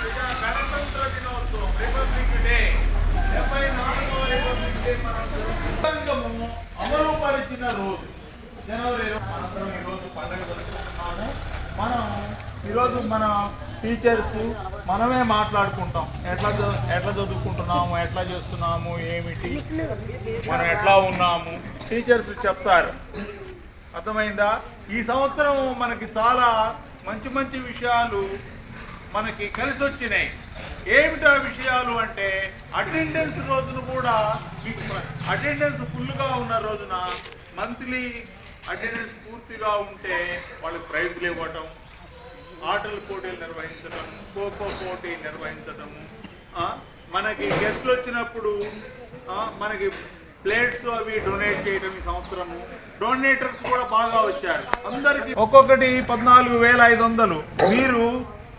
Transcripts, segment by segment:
ప్రజా గణతంత్ర దినోత్సవం రిపబ్లిక్ డే డెబ్బై నాలుగవ రిపబ్లిక్ డే మనం అమలు పరిచిన రోజు. జనవరి ఈరోజు పండుగ జరుపుకుంటున్నాము. మనం ఈరోజు మన టీచర్స్ మనమే మాట్లాడుకుంటాం. ఎట్లా ఎట్లా చదువుకుంటున్నాము ఎట్లా చేస్తున్నాము ఏమిటి మనం ఎట్లా ఉన్నాము. టీచర్స్ చెప్తారు. అర్థమైందా? ఈ సంవత్సరం మనకి చాలా మంచి మంచి విషయాలు మనకి కలిసి వచ్చినాయి. ఏమిటా విషయాలు అంటే అటెండెన్స్ రోజును కూడా మీకు అటెండెన్స్ ఫుల్గా ఉన్న రోజున మంత్లీ అటెండెన్స్ పూర్తిగా ఉంటే వాళ్ళకి ప్రైజ్లు ఇవ్వటం ఆటల పోటీలు నిర్వహించడం ఖోఖో పోటీ నిర్వహించడం మనకి గెస్ట్లు వచ్చినప్పుడు మనకి ప్లేట్స్ అవి డొనేట్ చేయడం ఈ సంవత్సరము. డొనేటర్స్ కూడా బాగా వచ్చారు. అందరికి ఒక్కొక్కటి పద్నాలుగు వేల ఐదు వందలు. మీరు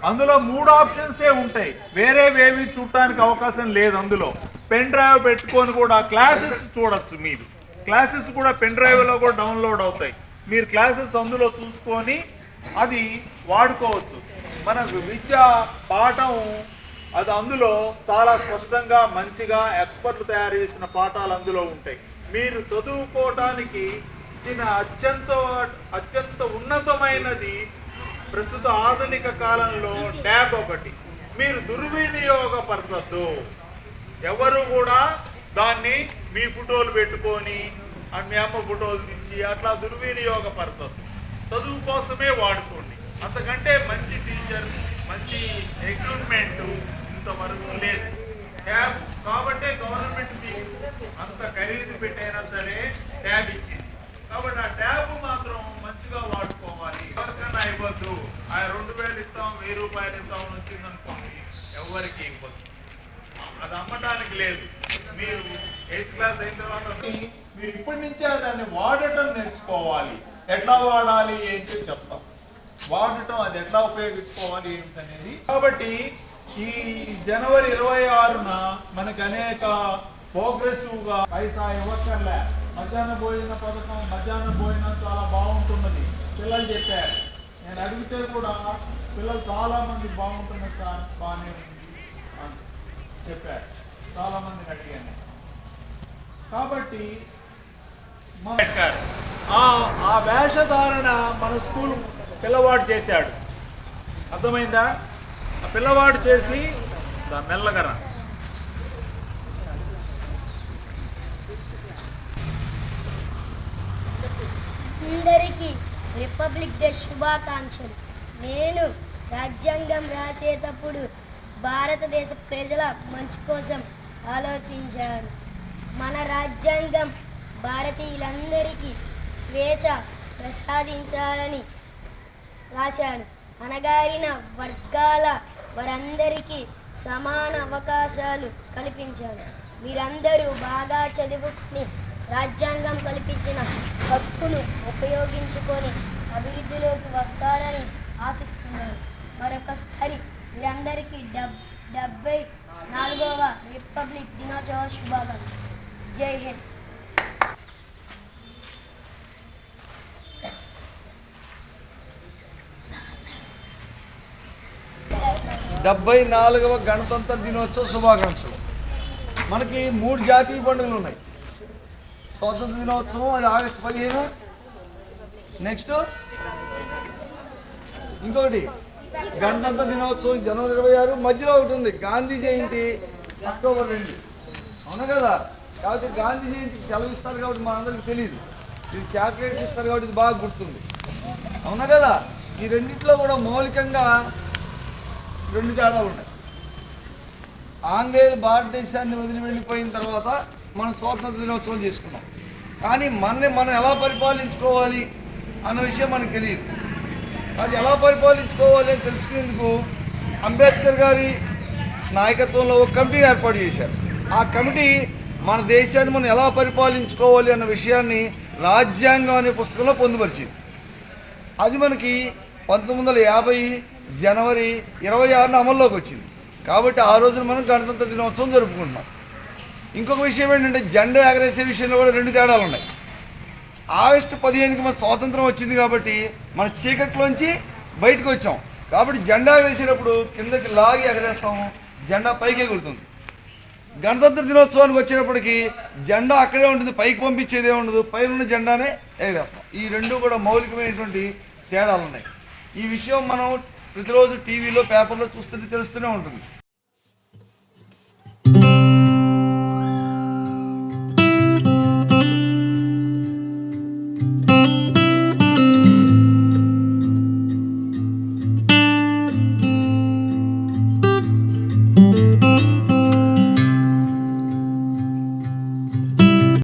అందులో మూడు ఆప్షన్సే ఉంటాయి. వేరేవేవి చూడటానికి అవకాశం లేదు అందులో. పెన్ డ్రైవ్ పెట్టుకొని కూడా క్లాసెస్ చూడొచ్చు మీరు. క్లాసెస్ కూడా పెన్ డ్రైవ్లో కూడా డౌన్లోడ్ అవుతాయి. మీరు క్లాసెస్ అందులో చూసుకొని అది వాడుకోవచ్చు. మనకు విద్య పాఠం అది అందులో చాలా స్పష్టంగా మంచిగా ఎక్స్పర్ట్లు తయారు చేసిన పాఠాలు అందులో ఉంటాయి. మీరు చదువుకోవటానికి ఇచ్చిన అత్యంత అత్యంత ఉన్నతమైనది ప్రస్తుత ఆధునిక కాలంలో ట్యాబ్ ఒకటి. మీరు దుర్వినియోగపరచద్దు. ఎవరు కూడా దాన్ని మీ ఫోటోలు పెట్టుకొని అండ్ మీ అమ్మ ఫోటోలు తెచ్చి అట్లా దుర్వినియోగపరచద్దు. చదువు కోసమే వాడుకోండి. అంతకంటే మంచి టీచర్ మంచి ఎక్విప్మెంట్ ఇంతవరకు లేదు. ట్యాబ్ కాబట్టే గవర్నమెంట్ మీకు అంత ఖరీదు పెట్టైనా సరే ట్యాబ్ ఇచ్చింది. కాబట్టి ఆ ట్యాబ్ మాత్రం మంచిగా వాడు ఇవ్వద్దు. ఆ రెండు వేలు ఇస్తాం వెయ్యి రూపాయలు ఇస్తాం అని వచ్చింది అనుకోండి ఎవరికి ఇవ్వద్దు. అది అమ్మటానికి లేదు. మీరు ఎయిత్ క్లాస్ అయిన తర్వాత మీరు ఇప్పటి నుంచే దాన్ని వాడటం నేర్చుకోవాలి. ఎట్లా వాడాలి ఏంటి చెప్తాం. వాడటం అది ఎట్లా ఉపయోగించుకోవాలి ఏంటనేది. కాబట్టి ఈ జనవరి ఇరవై ఆరున మనకు అనేక ప్రోగ్రెసివ్గా పైసా ఇవ్వక్కర్లే. మధ్యాహ్న భోజన పథకం మధ్యాహ్న భోజనం చాలా బాగుంటున్నది పిల్లలు చెప్పారు. నేను అడిగితే కూడా పిల్లలు చాలా మంది బాగుంటున్నది సార్ బాగానే ఉంది అని చెప్పారు. చాలా మందిని అడిగాను కాబట్టి ఆ ఆ వేషధారణ మన స్కూల్ పిల్లవాడు చేశాడు. అర్థమైందా? ఆ పిల్లవాడు చేసి దా మెల్లగా రా. అందరికీ రిపబ్లిక్ డే శుభాకాంక్షలు. నేను రాజ్యాంగం రాసేటప్పుడు భారతదేశ ప్రజల మంచి కోసం ఆలోచించాను. మన రాజ్యాంగం భారతీయులందరికీ స్వేచ్ఛ ప్రసాదించాలని రాశాను. అణగారిన వర్గాల వారందరికీ సమాన అవకాశాలు కల్పించారు మీరందరూ బాగా చదువుకుని రాజ్యాంగం కల్పించిన హక్కును ఉపయోగించుకొని అభివృద్ధిలోకి వస్తారని ఆశిస్తున్నారు. మరొకసారి మీరందరికీ డబ్ డెబ్బై నాలుగవ రిపబ్లిక్ దినోత్సవ శుభాకాంక్షలు. జై హింద్. డెబ్బై నాలుగవ గణతంత్ర దినోత్సవ శుభాకాంక్షలు. మనకి మూడు జాతీయ పండుగలు ఉన్నాయి. స్వాతంత్ర దినోత్సవం అది ఆగస్టు పదిహేను. నెక్స్ట్ ఇంకొకటి గణతంత్ర దినోత్సవం జనవరి ఇరవై ఆరు. మధ్యలో ఒకటి ఉంది గాంధీ జయంతి అక్టోబర్ రెండు. అవును కదా? కాబట్టి గాంధీ జయంతికి సెలవు ఇస్తారు కాబట్టి మనందరికీ తెలియదు ఇది చాక్లెట్ ఇస్తారు కాబట్టి ఇది బాగా గుర్తుంది. అవునా కదా? ఈ రెండింటిలో కూడా మౌలికంగా రెండు తేడాలు ఉన్నాయి. ఆంగ్లేయులు భారతదేశాన్ని వదిలి వెళ్ళిపోయిన తర్వాత మనం స్వాతంత్ర దినోత్సవం చేసుకున్నాం. కానీ మనని మనం ఎలా పరిపాలించుకోవాలి అన్న విషయం మనకు తెలియదు. అది ఎలా పరిపాలించుకోవాలి అని తెలుసుకునేందుకు అంబేద్కర్ గారి నాయకత్వంలో ఒక కమిటీని ఏర్పాటు చేశారు. ఆ కమిటీ మన దేశాన్ని మనం ఎలా పరిపాలించుకోవాలి అన్న విషయాన్ని రాజ్యాంగం అనే పుస్తకంలో పొందుపరిచింది. అది మనకి పంతొమ్మిది వందల యాభై జనవరి ఇరవై ఆరున అమల్లోకి వచ్చింది. కాబట్టి ఆ రోజున మనం గణతంత్ర దినోత్సవం జరుపుకుంటున్నాం. ఇంకొక విషయం ఏంటంటే జెండా ఎగరేసే విషయంలో కూడా రెండు తేడాలు ఉన్నాయి. ఆగస్టు పదిహేనుకి మన స్వాతంత్రం వచ్చింది కాబట్టి మన చీకట్లోంచి బయటకు వచ్చాం. కాబట్టి జెండా ఎగరేసేటప్పుడు కిందకి లాగి ఎగరేస్తాము జెండా పైకి ఎగురుతుంది గణతంత్ర దినోత్సవానికి వచ్చినప్పటికీ జెండా అక్కడే ఉంటుంది పైకి పంపించేదే ఉండదు పైన జెండానే ఎగరేస్తాం. ఈ రెండు కూడా మౌలికమైనటువంటి తేడాలు ఉన్నాయి. ఈ విషయం మనం ప్రతిరోజు టీవీలో పేపర్లో చూస్తుంటే తెలుస్తూనే ఉంటుంది.